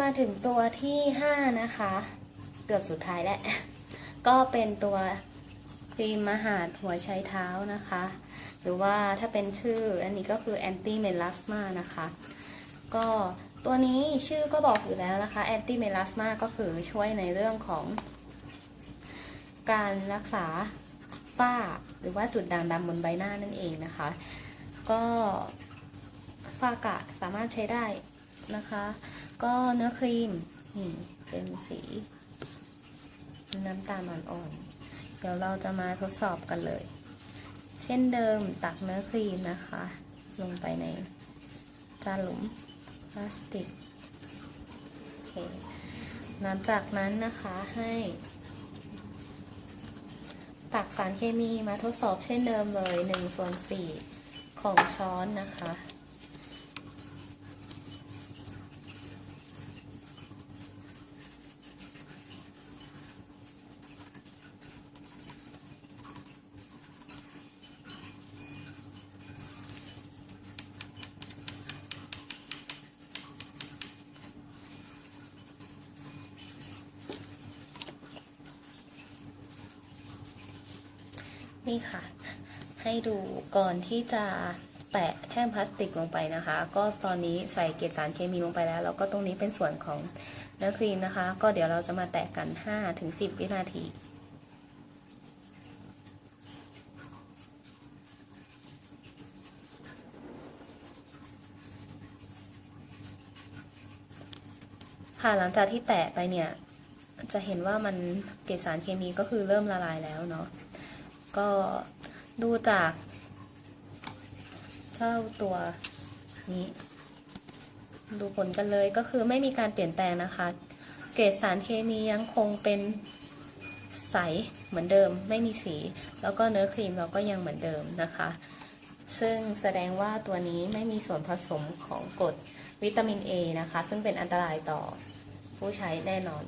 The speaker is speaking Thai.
มาถึงตัวที่ 5 นะคะ เกือบสุดท้ายแล้ว ก็เป็นตัวครีมมหาดหัวไชเท้านะคะ หรือว่าถ้าเป็นชื่ออันนี้ก็คือ anti melasma นะคะ ก็ตัวนี้ชื่อก็บอกอยู่แล้วนะคะ anti melasma ก็คือช่วยในเรื่องของการรักษาฝ้าหรือว่าจุดด่างดำบนใบหน้านั่นเองนะคะ ก็ฝ้ากระสามารถใช้ได้นะคะ ก็เนื้อครีมนี่เป็นสีน้ำตาลอ่อนๆ เดี๋ยวเราจะมาทดสอบกันเลย เช่นเดิมตักเนื้อครีมนะคะ ลงไปในจานหลุมพลาสติกโอเคหลังจากนั้นนะคะให้ ตักสารเคมีมาทดสอบเช่นเดิมเลย1ส่วน4ของช้อนนะคะ นี่ค่ะ ให้ดูก่อนที่จะแปะแท่งพลาสติกลงไปนะคะ ก็ตอนนี้ใส่เกล็ดสารเคมีลงไปแล้ว แล้วก็ตรงนี้เป็นส่วนของเนื้อครีมนะคะ ก็เดี๋ยวเราจะมาแตะกัน 5-10 วินาทีค่ะหลังจากที่แตะไปเนี่ย จะเห็นว่ามันเกล็ดสารเคมีก็คือเริ่มละลายแล้วเนาะ ก็ดูจากเจ้าตัวนี้ ดูผลกันเลยก็คือไม่มีการเปลี่ยนแปลงนะคะ เกรดสารเคมียังคงเป็นใสเหมือนเดิมไม่มีสี แล้วก็เนื้อครีมเราก็ยังเหมือนเดิมนะคะ ซึ่งแสดงว่าตัวนี้ไม่มีส่วนผสมของกรดวิตามิน A นะคะ ซึ่งเป็นอันตรายต่อผู้ใช้แน่นอน